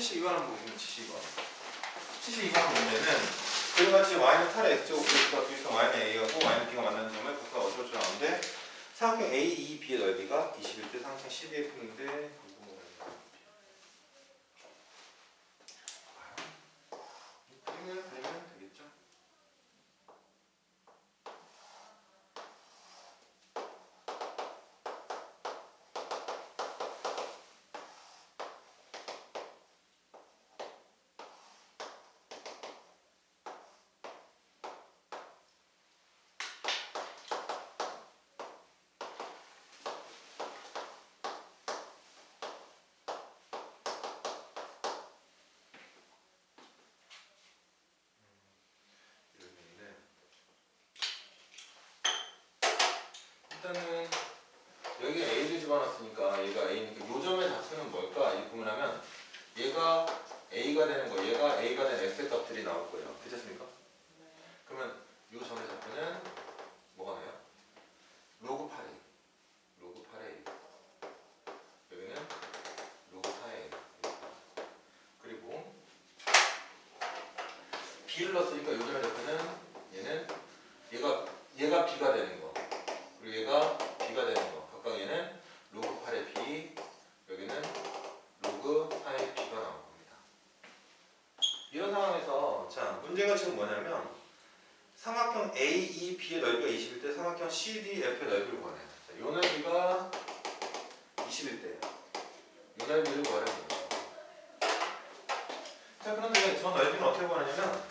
72번 한번 보시면 72번. 72번 문제는 그와 같이 y는 탈의 x제곱 플러스가 두시성 y는 a하고 y는 b가 만나는 점을 각각 어쩌고저쩌고 나오는데 삼각형 a, e, b의 넓이가 21대 삼각형 12의 평인데 궁금한 그림을 그리면 되겠죠? 이렇게 일단은 여기 A를 집어넣었으니까 얘가 A니까 요점의 좌표는 뭘까? 이 구분하면 얘가 A가 되는 거, 얘가 A가 된 X의 값들이 나올 거예요. 괜찮습니까? 그러면 요 점의 좌표는 뭐가 나요? 로그 8A. 로그 8A. 여기는 로그 4A. 그리고 B를 넣었으니까 요점의 좌표는 얘는 얘가 얘가 B가 되는 거. 그리고 얘가 B가 되는 거. 각각 얘는 로그 8의 B, 여기는 로그 4의 B가 나올 겁니다. 이런 상황에서 자 문제가 지금 뭐냐면 삼각형 A, E, B의 넓이가 21대 삼각형 C, D, F의 넓이를. 자, 요 넓이가 21대예요. 요 넓이를 구하라는 거죠. 자 그런데 저 넓이는 어떻게 구하냐면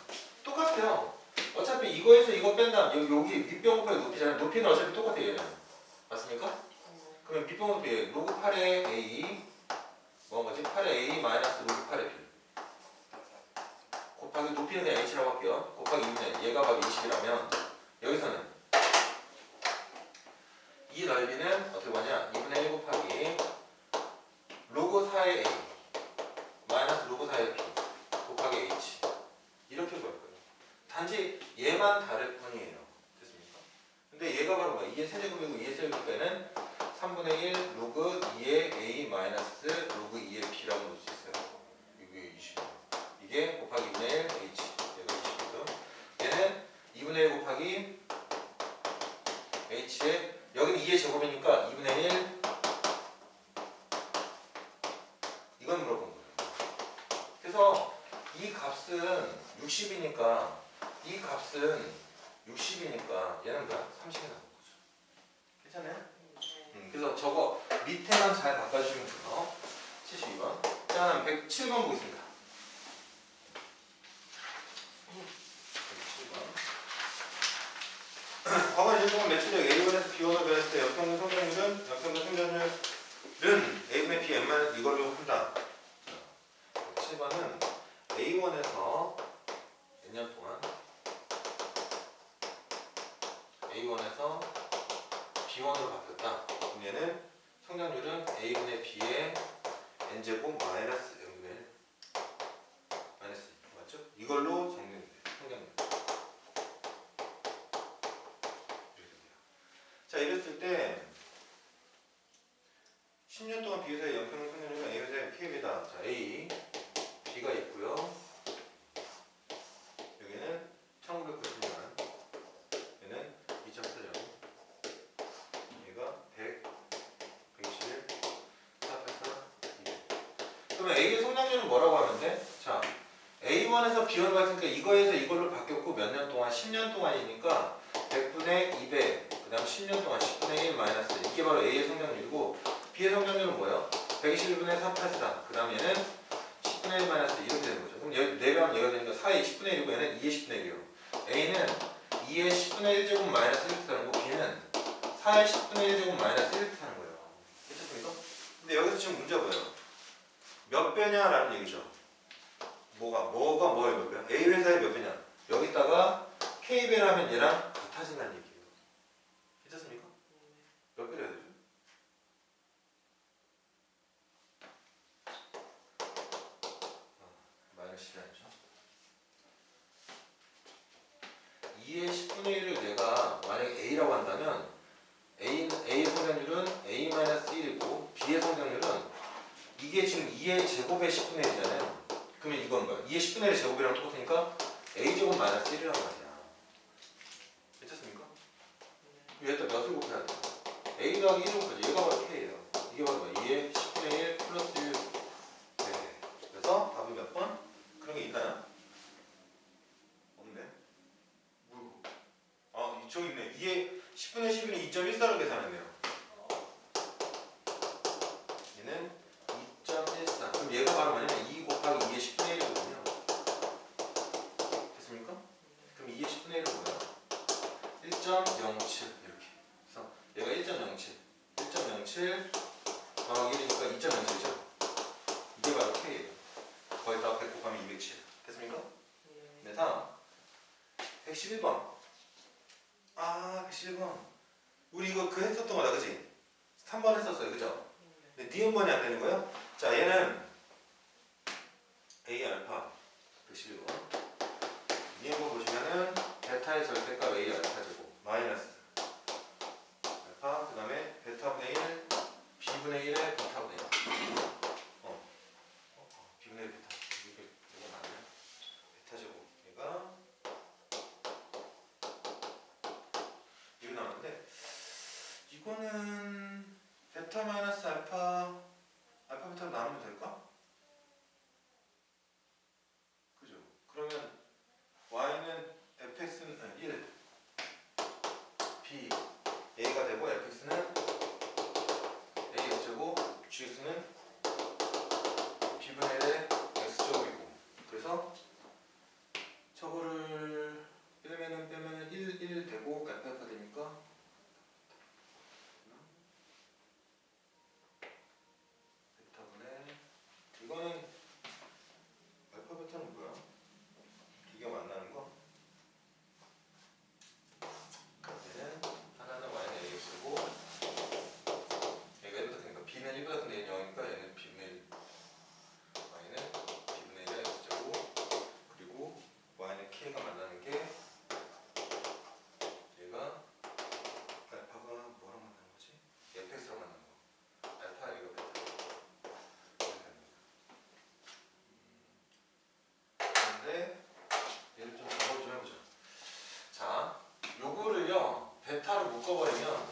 똑같아요. 어차피 이거에서 이거 뺀다. 여기, 여기 밑변 곱하기 높이잖아요. 높이는 어차피 똑같아요. 얘는. 맞습니까? 그러면 밑변 높이 로그 8의 A 뭐한 거지? 8의 A 마이너스 로그 8의 B 곱하기 높이는 그냥 H라고 할게요. 곱하기 2는 얘가 바로 20이라면 여기서는 이 넓이는 어떻게 보냐? 2분의 1 곱하기 로그 4의 A 마이너스 로그 4의 B 곱하기 H 이렇게 구할 거예요. 단지 얘만 다를 뿐이에요. 됐습니까? 근데 얘가 바로 뭐야? 2의 세제곱이고 2의 세제곱에는 3분의 1 로그 2의 A 마이너스 로그 2의 B라고 놓을 수 있어요. 이게 20. 이게 곱하기 2분의 1 H. 얘가 20이죠. 얘는 2분의 1 곱하기 H에 여기는 2의 제곱이니까 2분의 1 이건 물어본 거예요. 그래서 이 값은 60이니까 이 값은 60이니까 얘는 뭐야? 30이 나온 거죠. 괜찮아요? 음, 그래서 저거 밑에만 잘 바꿔주시면 돼요. 72번. 자, 107번 보겠습니다. 107번. 과거 일동은 매출력 A1에서 B1으로 변했을 때 역평균 성장률은 A분의 B M만 이걸로 한다. 7번은 A1에서 몇 년 동안 A1에서 B1으로 바뀌었다. 그럼 얘는 성장률은 A분의 B의 N제곱 마이너스 M분의 1 마이너스 2 맞죠? 이걸로 정리돼 성장률 이렇게 됩니다. 자 이랬을 때 10년 동안 B회사의 연평균 성장률은 A회사의 PM이다. 자 A B가 있고요. 여기는 1990년 얘는 2004년 얘가 100 121 484 200 그러면 A의 성장률은 뭐라고 돼? 자 A1에서 B1 같으니까 이거에서 이걸로 바뀌었고 몇 년 동안 10년 동안이니까 100분의 200 그 다음 10년 동안 10분의 1 마이너스 이게 바로 A의 성장률이고 B의 성장률은 뭐예요? 121분의 484 그 다음 얘는 10분의 1 마이너스 이렇게 되는 거죠 그럼 얘 4배 하면 얘가 되니까 4의 10분의 1이고 얘는 2의 10분의 1이에요 A는 2의 10분의 1제곱 마이너스 1이 되는 거고 B는 4의 10분의 1제곱 마이너스 1이 하는 거예요 괜찮습니까? 근데 여기서 지금 문제가 뭐예요? 몇 배냐라는 얘기죠 뭐가 뭐가 뭐예요 몇 배야? A 회사의 몇 배냐 여기다가 K배를 하면 얘랑 같아진다는 얘기예요 괜찮습니까? 몇 배를 해야 되죠? 마이너스 10이 아니죠 2의 10분의 1을 내가 만약에 A라고 한다면 A, A의 성장률은 A-1이고 B의 성장률은 이게 지금 2의 제곱의 10분의 1이잖아요 그러면 이건 뭐야? 2의 10분의 1 제곱이랑 똑같으니까 a 제곱 마이너스 1이란 말이야. 괜찮습니까? 여기다 몇을 곱해야 돼? a 더하기 1을 곱하지. 얘가 바로 k예요. 이게 바로 뭐야? 2의 10분의 1 플러스 1. 네. 그래서 답이 몇 번? 그런 게 있나요? 없네. 뭐고? 아, 저기 있네. 2의 10분의 11은 2.14로 계산했네요. 얘는 2.14. 그럼 얘가 바로 뭐냐면 2 곱하기 2의 10분의 1이거든요. 됐습니까? 그럼 2의 10 분의 1은 뭐예요? 1.07 이렇게. 그래서 얘가 1.07. 1.07 더하기 1이니까 2.07이죠. 이게 바로 K예요. 거기다 100 곱하면 207. 됐습니까? 네, 다음. 111번. 아, 111번. 우리 이거 그 했었던 거다, 그지? 3번 했었어요, 그죠? 근데 니은번이 안 되는 거예요? 자, 얘는 A 알파 111번. 니은번 보시면은 베타의 절대값 A 알파 제곱 마이너스 알파 그 다음에 베타분의 1 B분의 1의 베타분의 1 어. 어, 어 B분의 1 베타 이게 이거 맞나요? 베타 제곱 얘가 이거 나왔는데 이거는 베타 마이너스 알파 알파 베타로 나누면 될까? 그죠? 그러면 y는 fx는 1 b a가 되고 fx는 ax 제곱 gx는 b분의 1의 x 제곱이고 그래서 저거를 빼면은 빼면은 1, 1 되고 alpha 되니까 베타분의 이거는 알파 베타는 뭐야? 두 개 만나는 거? 그때는 하나는 y는 ax고 얘가 1보다 크니까 b는 1보다 큰데 얘는 0이니까 얘는 b분의 1 y는 b분의 1의 x제곱 그리고 y는 k가 만나는 게 얘가 알파가 뭐랑 만나는 거지? fx랑 만나는 거 알파 이거 베타 이렇게 됩니다. 그런데 얘를 좀 작업 좀 해보자. 자, 베타로 묶어버리면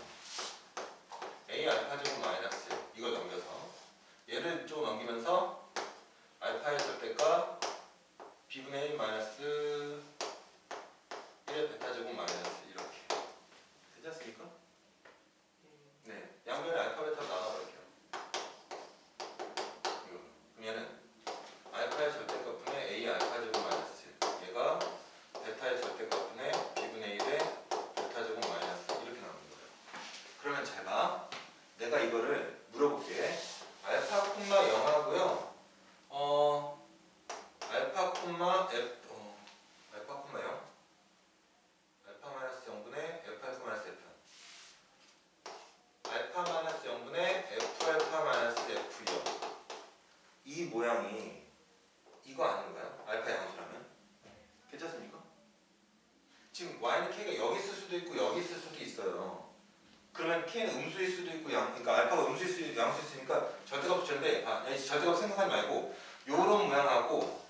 a 알파 제곱 마이너스 이걸 넘겨서 얘를 좀 넘기면서 알파의 절대값 b분의 1 마이너스 1의 베타 제곱 마이너스 이렇게 괜찮습니까? 네, 양변에 알파 베타로 나눠버릴게요. 이거 그러면은 알파의 절대값분의 a 알파 제곱 마이너스 얘가 베타의 절대값분의 b분의 1의 베타 제곱 마이너스 이렇게 나오는 거예요. 그러면 잘 봐. 내가 이거를 물어볼게. 알파 콤마 0하고요. 어 알파 콤마 f 어 알파 콤마 0 알파 마이너스 0분의 f 알파 마이너스 f 알파 마이너스 0분의 f 알파 마이너스 f 0 이 모양이 이거 아닌가요? 알파 양수라면? 괜찮습니까? 지금 y는 k가 여기 있을 수도 있고 여기 있을 수도 있어요. 그러면 k는 음수일 수도 있고 양, 그러니까 알파가 음수일 수도 있고 양수일 수 있으니까 절대값 붙였는데 아, 아니, 절대값 생각하지 말고 요런 모양하고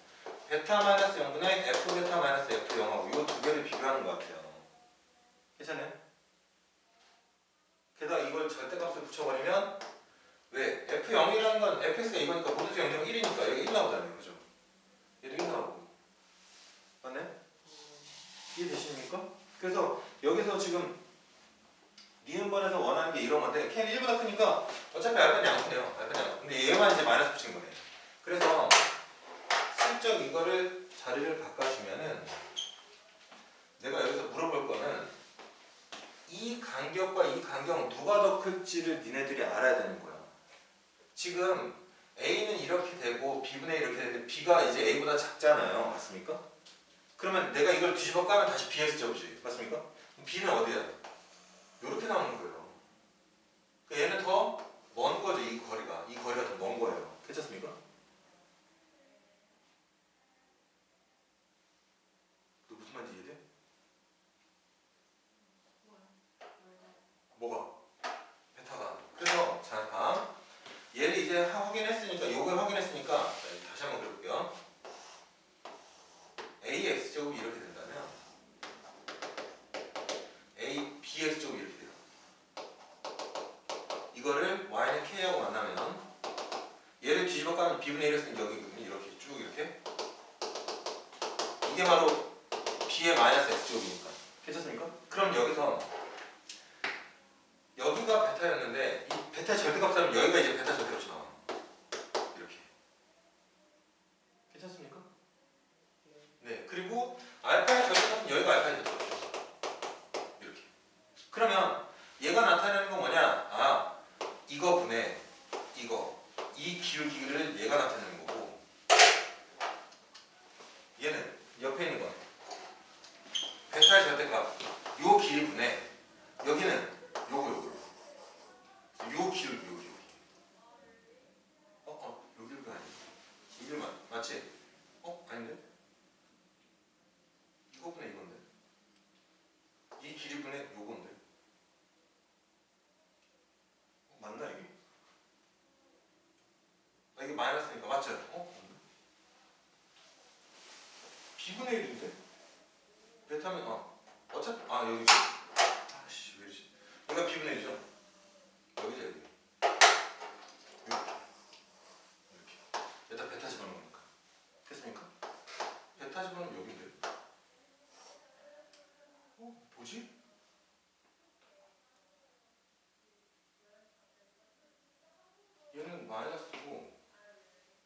베타 마이너스 0분의 f 베타 마이너스 f 0하고 요 두 개를 비교하는 것 같아요. 괜찮아요? 게다가 이걸 절대값을 붙여버리면 왜? f0이라는 건 fx가 이거니까 모든 수 0.1이니까 여기 1 나오잖아요. 그죠? 얘도 1 나오고. 맞네? 이해되십니까? 그래서 여기서 지금 니은번에서 원하는 게 이런 건데 k는 1보다 크니까 어차피 알파는 양수네요. 알파는 양수. 근데 얘만 이제 마이너스 붙인 거네. 그래서 슬쩍 이거를 자리를 바꿔주면은 내가 여기서 물어볼 거는 이 간격과 이 간격 누가 더 클지를 니네들이 알아야 되는 거야. 지금 A는 이렇게 되고 B분의 1 이렇게 되는데 B가 이제 A보다 작잖아요. 맞습니까? 그러면 내가 이걸 뒤집어 까면 다시 BX 제곱이지. 맞습니까? B는 어디야? 이렇게 나오는 거예요. 그 얘는 더 먼 거죠. 이 거리가. 이 거리가 더 먼 거예요. 괜찮습니까? 너 무슨 말인지 이해돼? 뭐가? 베타가. 그래서 자, 다음 얘를 이제 확인했으니까 요걸 확인했으니까 자, 다시 한번 그려볼게요. 제곱이 이렇게 된다면 a bx 제곱이 이렇게 돼요. 이거를 y는 k하고 만나면 얘를 뒤집어 까면 b분의 1을 쓰는 여기거든요. 이렇게 쭉 이렇게 이게 바로 b의 마이너스 x 제곱이니까 괜찮습니까? 그럼 여기서 여기가 베타였는데 이 베타 절대값 하면 여기가 이제 베타 절대값이 나와요. 이렇게 괜찮습니까? 네 그리고 알파의 절대값은 여기가 알파의 절대값이죠. 이렇게 그러면 얘가 나타내는 건 뭐냐? 아 이거 분의 이거 이 기울기를 얘가 나타내는 거고 얘는 옆에 있는 건 베타의 절대값 분의 여기는 요거 요거 요 기울기 요 기울기 어? 어? 요 기울기 아니야 이 길만 맞지? 어? 아닌데? 이거 분의 이건데 이 길이 분의 요건데 어, 맞나 이게? 아 이게 마이너스니까 맞죠? 어? 비분의 1인데? 베타면 어 어차피 아 여기 아씨 왜 이러지 여기가 비분의 1이죠? 여기죠 여기 이렇게 이렇게 여기다 베타 집어넣으니까 됐습니까? 베타 집어넣으면 여기인데 어? 뭐지? 얘는 마이너스고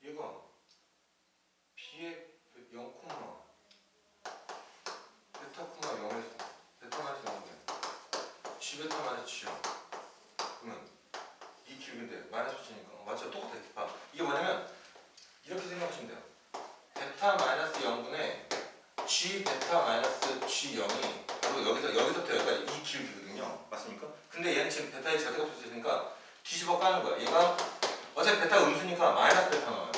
얘가 b의 0, 베타 코마 0에서 베타 마이너스 0이면 g 베타 마이너스 g야 그러면 이 기울기인데 마이너스 붙이니까 어, 맞죠? 똑같아 봐 이게 뭐냐면 이렇게 생각하시면 돼요 베타 마이너스 0분의 g 베타 마이너스 g 0이 바로 여기서 여기서부터 여기까지 이 기울기거든요 맞습니까? 근데 얘는 지금 베타의 절대값 없으니까 뒤집어 까는 거야. 얘가 어차피 베타가 음수니까 마이너스 베타 나와요